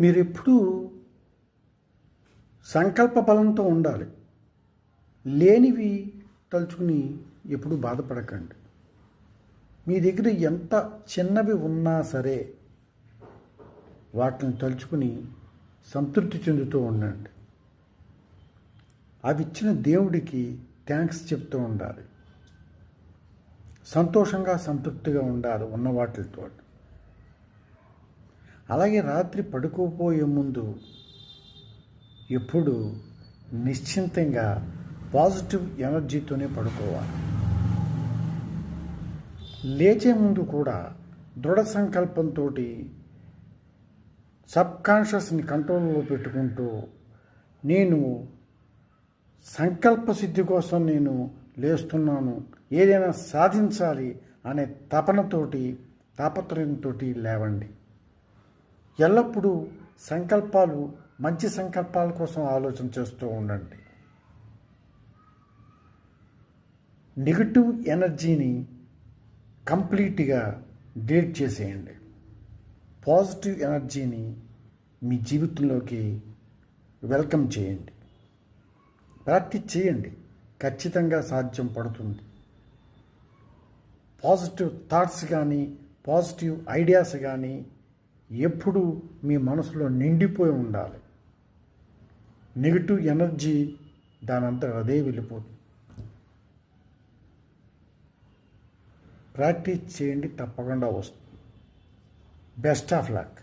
మీరు ఎప్పుడూ సంకల్ప బలంతో ఉండాలి. లేనివి తలుచుకుని ఎప్పుడూ బాధపడకండి. మీ దగ్గర ఎంత చిన్నవి ఉన్నా సరే వాటిని తలుచుకుని సంతృప్తి చెందుతూ ఉండండి. అవి ఇచ్చిన దేవుడికి థ్యాంక్స్ చెప్తూ ఉండాలి. సంతోషంగా సంతృప్తిగా ఉండాలి ఉన్న వాటితో అలాగే రాత్రి పడుకోపోయే ముందు ఎప్పుడు నిశ్చింతంగా పాజిటివ్ ఎనర్జీతోనే పడుకోవాలి. లేచే ముందు కూడా దృఢ సంకల్పంతో సబ్కాన్షియస్ని కంట్రోల్లో పెట్టుకుంటూ నేను సంకల్ప సిద్ధి కోసం నేను లేస్తున్నాను ఏదైనా సాధించాలి అనే తపనతోటి తాపత్రయంతో లేవండి. ఎల్లప్పుడూ సంకల్పాలు మంచి సంకల్పాల కోసం ఆలోచన చేస్తూ ఉండండి. నెగిటివ్ ఎనర్జీని కంప్లీట్గా డేట్ చేసేయండి. పాజిటివ్ ఎనర్జీని మీ జీవితంలోకి వెల్కమ్ చేయండి. ప్రాక్టీస్ చేయండి. ఖచ్చితంగా సాధ్యం పడుతుంది. పాజిటివ్ థాట్స్ కానీ పాజిటివ్ ఐడియాస్ కానీ ఎప్పుడూ మీ మనసులో నిండిపోయి ఉండాలి. నెగిటివ్ ఎనర్జీ దానంతా అదే వెళ్ళిపోతుంది. ప్రాక్టీస్ చేయండి తప్పకుండా వస్తుంది. Best of luck.